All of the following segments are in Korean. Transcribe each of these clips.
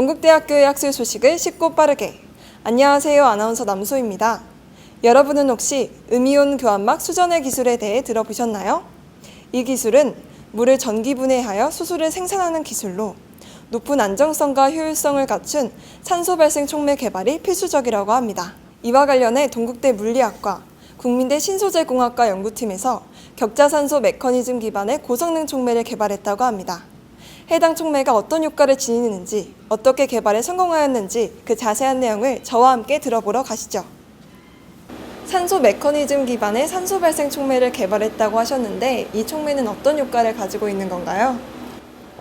동국대학교의 학술 소식을 쉽고 빠르게. 안녕하세요. 아나운서 남소입니다. 여러분은 혹시 음이온 교환막 수전의 기술에 대해 들어보셨나요? 이 기술은 물을 전기 분해하여 수소를 생산하는 기술로 높은 안정성과 효율성을 갖춘 산소 발생 촉매 개발이 필수적이라고 합니다. 이와 관련해 동국대 물리학과 국민대 신소재공학과 연구팀에서 격자산소 메커니즘 기반의 고성능 촉매를 개발했다고 합니다. 해당 촉매가 어떤 효과를 지니는지, 어떻게 개발에 성공하였는지 그 자세한 내용을 저와 함께 들어보러 가시죠. 산소 메커니즘 기반의 산소 발생 촉매를 개발했다고 하셨는데 이 촉매는 어떤 효과를 가지고 있는 건가요?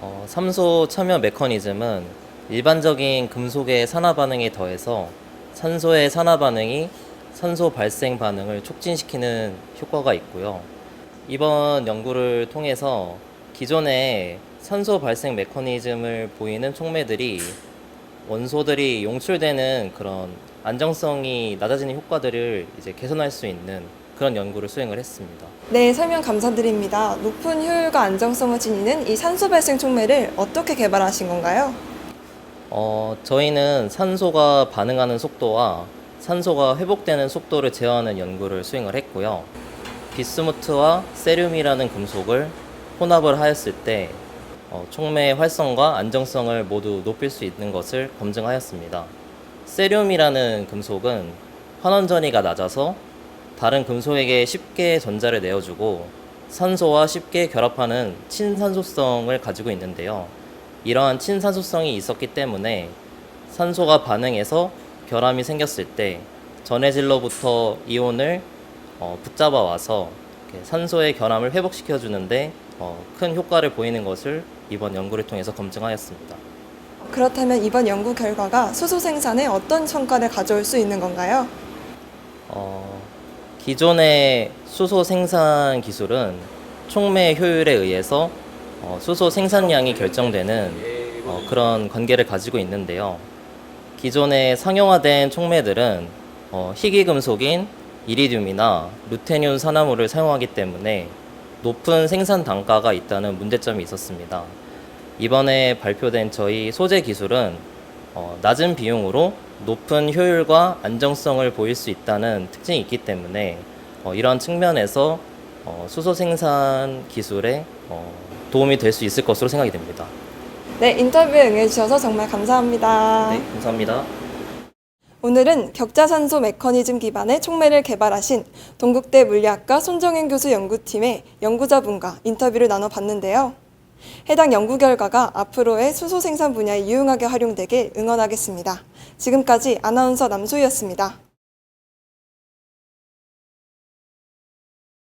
어, 삼소 참여 메커니즘은 일반적인 금속의 산화 반응에 더해서 산소의 산화 반응이 산소 발생 반응을 촉진시키는 효과가 있고요. 이번 연구를 통해서 기존의 산소 발생 메커니즘을 보이는 촉매들이 원소들이 용출되는 그런 안정성이 낮아지는 효과들을 이제 개선할 수 있는 그런 연구를 수행을 했습니다. 네, 설명 감사드립니다. 높은 효율과 안정성을 지니는 이 산소 발생 촉매를 어떻게 개발하신 건가요? 어, 저희는 산소가 반응하는 속도와 산소가 회복되는 속도를 제어하는 연구를 수행을 했고요. 비스무트와 세륨이라는 금속을 혼합을 하였을 때 어, 촉매의 활성과 안정성을 모두 높일 수 있는 것을 검증하였습니다. 세륨이라는 금속은 환원전이가 낮아서 다른 금속에게 쉽게 전자를 내어주고 산소와 쉽게 결합하는 친산소성을 가지고 있는데요. 이러한 친산소성이 있었기 때문에 산소가 반응해서 결함이 생겼을 때 전해질로부터 이온을 어, 붙잡아 와서 산소의 결함을 회복시켜 주는데 어, 큰 효과를 보이는 것을 이번 연구를 통해서 검증하였습니다. 그렇다면 이번 연구 결과가 수소 생산에 어떤 성과를 가져올 수 있는 건가요? 어, 기존의 수소 생산 기술은 촉매 효율에 의해서 어, 수소 생산량이 결정되는 어, 그런 관계를 가지고 있는데요. 기존의 상용화된 촉매들은 어, 희귀 금속인 이리듐이나 루테늄 산화물을 사용하기 때문에 높은 생산 단가가 있다는 문제점이 있었습니다. 이번에 발표된 저희 소재 기술은 어, 낮은 비용으로 높은 효율과 안정성을 보일 수 있다는 특징이 있기 때문에 어, 이러한 측면에서 어, 수소 생산 기술에 어, 도움이 될 수 있을 것으로 생각이 됩니다. 네, 인터뷰에 응해주셔서 정말 감사합니다. 네, 감사합니다. 오늘은 격자산소 메커니즘 기반의 촉매를 개발하신 동국대 물리학과 손정현 교수 연구팀의 연구자분과 인터뷰를 나눠봤는데요. 해당 연구 결과가 앞으로의 수소 생산 분야에 유용하게 활용되길 응원하겠습니다. 지금까지 아나운서 남소희였습니다.